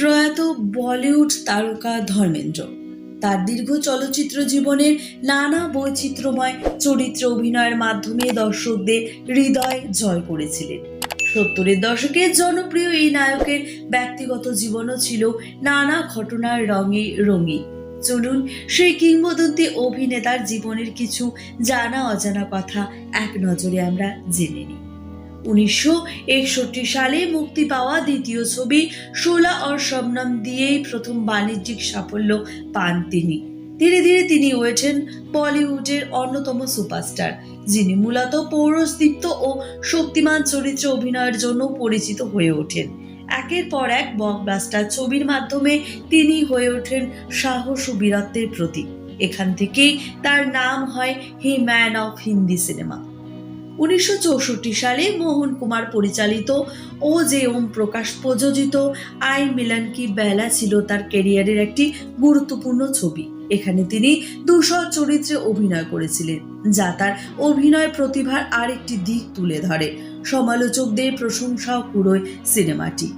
প্রয়াত বলিউড তারকা ধর্মেন্দ্র। তার দীর্ঘ চলচ্চিত্র জীবনের নানা বৈচিত্র্যময় চরিত্রে অভিনয়ের মাধ্যমে দর্শকদের হৃদয় জয় করেছিলেন। সত্তরের দশকে জনপ্রিয় এই নায়কের ব্যক্তিগত জীবনও ছিল নানা ঘটনার রঙে রঙিন। চলুন সেই কিংবদন্তি অভিনেতার জীবনের কিছু জানা অজানা কথা এক নজরে আমরা জেনে নিই। উনিশশো একষট্টি সালে মুক্তি পাওয়া দ্বিতীয় ছবি শোলা অর শবনম দিয়েই প্রথম বাণিজ্যিক সাফল্য পান তিনি। ধীরে ধীরে তিনি হয়েছেন বলিউডের অন্যতম সুপারস্টার, যিনি মূলত পৌরস্দীপ্ত ও শক্তিমান চরিত্রে অভিনয়ের জন্য পরিচিত হয়ে ওঠেন। একের পর এক ব্লকবাস্টার ছবির মাধ্যমে তিনি হয়ে ওঠেন সাহস ও বীরত্বের প্রতীক। এখান থেকেই তার নাম হয় he man of Hindi cinema উনিশশো চৌষট্টি সালে মোহন কুমার পরিচালিত ও যে ওম প্রকাশ প্রযোজিত আই মিলন কি বেলা ছিল তার ক্যারিয়ারের একটি গুরুত্বপূর্ণ ছবি। এখানে তিনি দুশো চরিত্রে অভিনয় করেছিলেন, যা তার অভিনয় প্রতিভার আরেকটি দিক তুলে ধরে। সমালোচকদের প্রশংসাও কুড়োয় সিনেমাটি।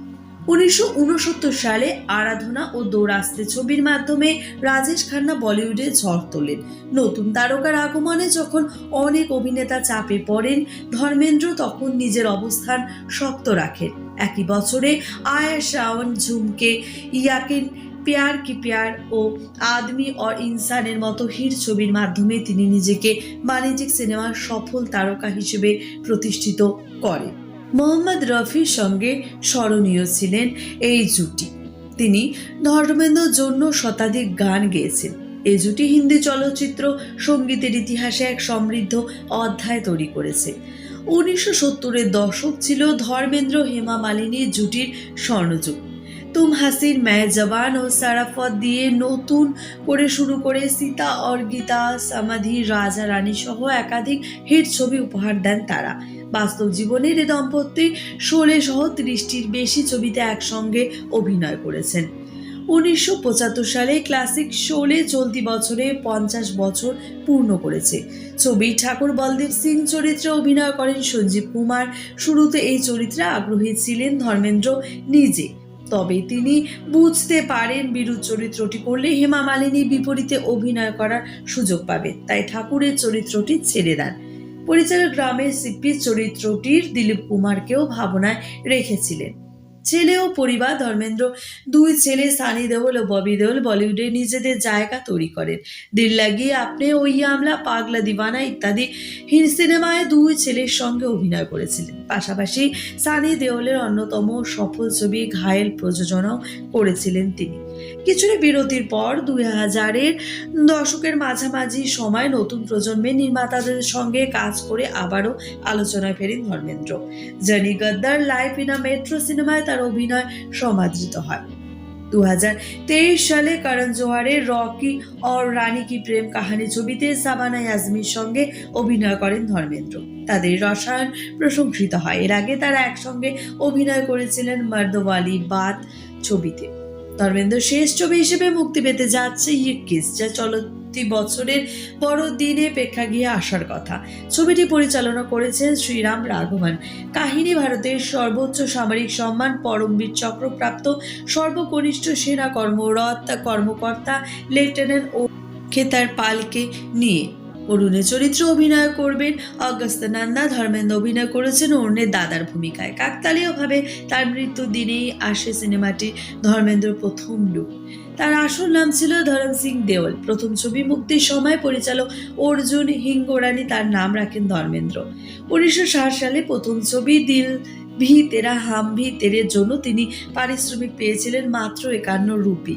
উনিশশো উনসত্তর সালে আরাধনা ও দৌড়াস্তে ছবির মাধ্যমে রাজেশ খান্না বলিউডে ঝড় তোলেন। নতুন তারকার আগমনে যখন অনেক অভিনেতা চাপে পড়েন, ধর্মেন্দ্র তখন নিজের অবস্থান শক্ত রাখেন। একই বছরে আয়া শাওন, ঝুমকে, ইয়াকিন, প্যার কি প্যার ও আদমি অর ইনসানের মতো হিট ছবির মাধ্যমে তিনি নিজেকে বাণিজ্যিক সিনেমার সফল তারকা হিসেবে প্রতিষ্ঠিত করেন। মোহাম্মদ রফির সঙ্গে স্মরণীয় ছিলেন এই জুটি। তিনি ধর্মেন্দ্রর জন্য শতাধিক গান গেয়েছেন। এই জুটি হিন্দি চলচ্চিত্র সঙ্গীতের ইতিহাসে এক সমৃদ্ধ অধ্যায় তৈরি করেছে। উনিশশো সত্তরের দশক ছিল ধর্মেন্দ্র হেমা মালিনীর জুটির স্বর্ণযুগ। তুম হাসির ম্যায় জবান ও সারাফত দিয়ে নতুন করে শুরু করে সীতা অর গীতা, সমাধি, রাজা, রানী সহ একাধিক হিট ছবি উপহার দেন তারা। বাস্তব জীবনের এ দম্পতি ষোলে সহ ত্রিশটির বেশি ছবিতে একসঙ্গে অভিনয় করেছেন। উনিশশো পঁচাত্তর সালে ক্লাসিক শোলে চলতি বছরে পঞ্চাশ বছর পূর্ণ করেছে। ছবি ঠাকুর বলদেব সিং চরিত্রে অভিনয় করেন সঞ্জীব কুমার। শুরুতে এই চরিত্রে আগ্রহী ছিলেন ধর্মেন্দ্র নিজে। তবে তিনি বুঝতে পারেন বিরুদ্ধ চরিত্রটি করলে হেমা মালিনী বিপরীতে অভিনয় করার সুযোগ পাবে। তাই ঠাকুরের চরিত্রটি ছেড়ে দেন। পরিচালক গ্রামের সিপির চরিত্রটির দিলীপ কুমারকেও ভাবনায় রেখেছিলেন। ছেলে ও পরিবার, ধর্মেন্দ্র দুই ছেলে সানি দেওল ও ববি দেওল বলিউডে নিজেদের জায়গা তৈরি করেন। দিল লাগিয়ে আপনি ওই আমলা পাগলা দিবানা ইত্যাদি হিন্দ সিনেমায় দুই ছেলের সঙ্গে অভিনয় করেছিলেন। পাশাপাশি সানি দেওলের অন্যতম সফল ছবি ঘায়েল প্রযোজনাও করেছিলেন তিনি। কিছুটা বিরতির পর দুই হাজারের দশকের মাঝামাঝি সময় নতুন প্রজন্মের নির্মাতাদের সঙ্গে কাজ করে আবারও আলোচনায় ফেরেন ধর্মেন্দ্র। জানি গদ্দার লাইফ ইন মেট্রো সিনেমায় তার অভিনয় সমাদৃত হয়। দু সালে করণ জোহারের রকি অর রানী কি প্রেম কাহানি ছবিতে সাবানা ইয়াজমির সঙ্গে অভিনয় করেন ধর্মেন্দ্র। তাদের রসায়ন প্রশংসিত হয়। এর আগে তারা একসঙ্গে অভিনয় করেছিলেন মর্দওয়ালি বাত ছবিতে। ধর্মেন্দ্র শেষ ছবি হিসেবে মুক্তি পেতে যাচ্ছে ইকিস যা চলতি বছরের বড়দিনে প্রেক্ষাগৃহে আসার কথা। ছবিটি পরিচালনা করেছেন শ্রীরাম রাঘবন। কাহিনী ভারতের সর্বোচ্চ সামরিক সম্মান পরমবীর চক্রপ্রাপ্ত, সর্বকনিষ্ঠ সেনা কর্মরত কর্মকর্তা, লেফটেন্যান্ট ও খেতার পালকে নিয়ে। অরুণে চরিত্র অভিনয় করবেন অগস্ত নন্দা ধর্মেন্দ্র অভিনয় করেছেন অরুণের দাদার ভূমিকায়। কাকতালীয়ভাবে তার মৃত্যুর দিনেই আসে সিনেমাটি ধর্মেন্দ্র প্রথম লুক। তার আসল নাম ছিল ধরম সিং দেওল। প্রথম ছবি মুক্তির সময় পরিচালক অর্জুন হিঙ্গোরানি তার নাম রাখেন ধর্মেন্দ্র। উনিশশো ষাট সালে প্রথম ছবি দিল ভি তেরা হাম ভি তেরের জন্য তিনি পারিশ্রমিক পেয়েছিলেন মাত্র একান্ন রুপি।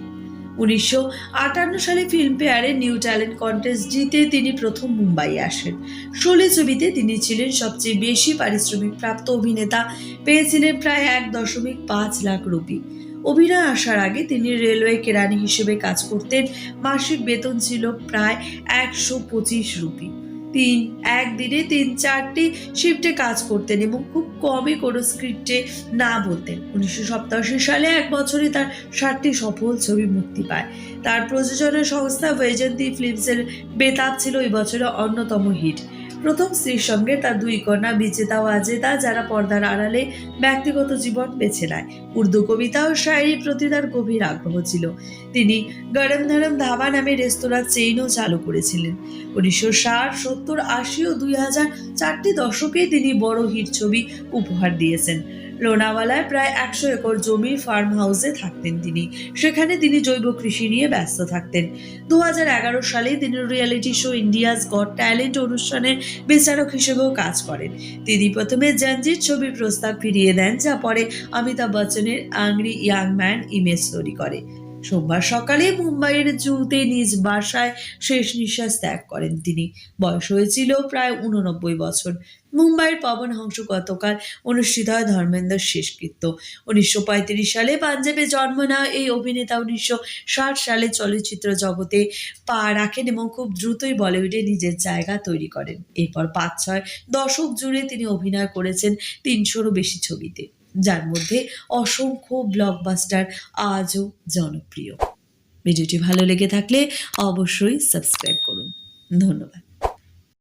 উনিশশো আটান্ন সালে ফিল্মফেয়ারে নিউ ট্যালেন্ট কন্টেস্ট জিতে তিনি প্রথম মুম্বাই আসেন। শোলে ছবিতে তিনি ছিলেন সবচেয়ে বেশি পারিশ্রমিক প্রাপ্ত অভিনেতা, পেয়েছিলেন প্রায় এক দশমিক পাঁচ লাখ রুপি। অভিনয় আসার আগে তিনি রেলওয়ে কেরানি হিসেবে কাজ করতেন, মাসিক বেতন ছিল প্রায় একশো পঁচিশ রুপি। তিন একদিনে তিন, চারটি শিফটে কাজ করতেন এবং খুব কমই কোনো স্ক্রিপ্টে না বলতেন। উনিশশো সপ্তাশি সালে এক বছরে তার ষাটটি সফল ছবি মুক্তি পায়। তার প্রযোজনা সংস্থা ভেজেন্তি ফিল্মসের বেতাব ছিল এই বছরে অন্যতম হিট প্রথম স্ত্রীর সঙ্গে তার দুই কন্যা বিচেতা ও আজেতা, যারা পর্দার আড়ালে ব্যক্তিগত জীবন বেছে নেয়। উর্দু কবিতা ও শায়েরির প্রতি তার গভীর আগ্রহ ছিল। তিনি গরম ধরম ধাবা নামে রেস্তোরাঁ চেইনও চালু করেছিলেন। উনিশশো ষাট, সত্তর, আশি ও দুই হাজার চারটি দশকে তিনি বড় হিট ছবি উপহার দিয়েছেন। লোনাওয়ালায় প্রায় একশো একর জমির ফার্ম হাউসে থাকতেন তিনি। সেখানে তিনি জৈব কৃষি নিয়ে ব্যস্ত থাকতেন। দু হাজার এগারো সালে তিনি reality show India's got talent অনুষ্ঠানের বিচারক হিসেবেও কাজ করেন। তিনি প্রথমে জঞ্জির ছবির প্রস্তাব ফিরিয়ে দেন, যা পরে অমিতাভ বচ্চনের আংরি ইয়াং ম্যান ইমেজ তৈরি করে। সোমবার সকালে মুম্বাইয়ের জুতে নিজ বাসায় শেষ নিঃশ্বাস ত্যাগ করেন তিনি। বয়স হয়েছিল প্রায় উননব্বই বছর। মুম্বাইয়ের পবন হংস গতকাল অনুষ্ঠিত হয় ধর্মেন্দ্র শেষকৃত্য। উনিশশো পঁয়ত্রিশ সালে পাঞ্জাবে জন্ম নেওয়া এই অভিনেতা উনিশশো ষাট সালে চলচ্চিত্র জগতে পা রাখেন এবং খুব দ্রুতই বলিউডে নিজের জায়গা তৈরি করেন। এরপর পাঁচ ছয় দশক জুড়ে তিনি অভিনয় করেছেন তিনশোরও বেশি ছবিতে। যার মধ্যে অসংখ্য ব্লকবাস্টার আজও জনপ্রিয়। ভিডিওটি ভালো লেগে থাকলে অবশ্যই সাবস্ক্রাইব করুন। ধন্যবাদ।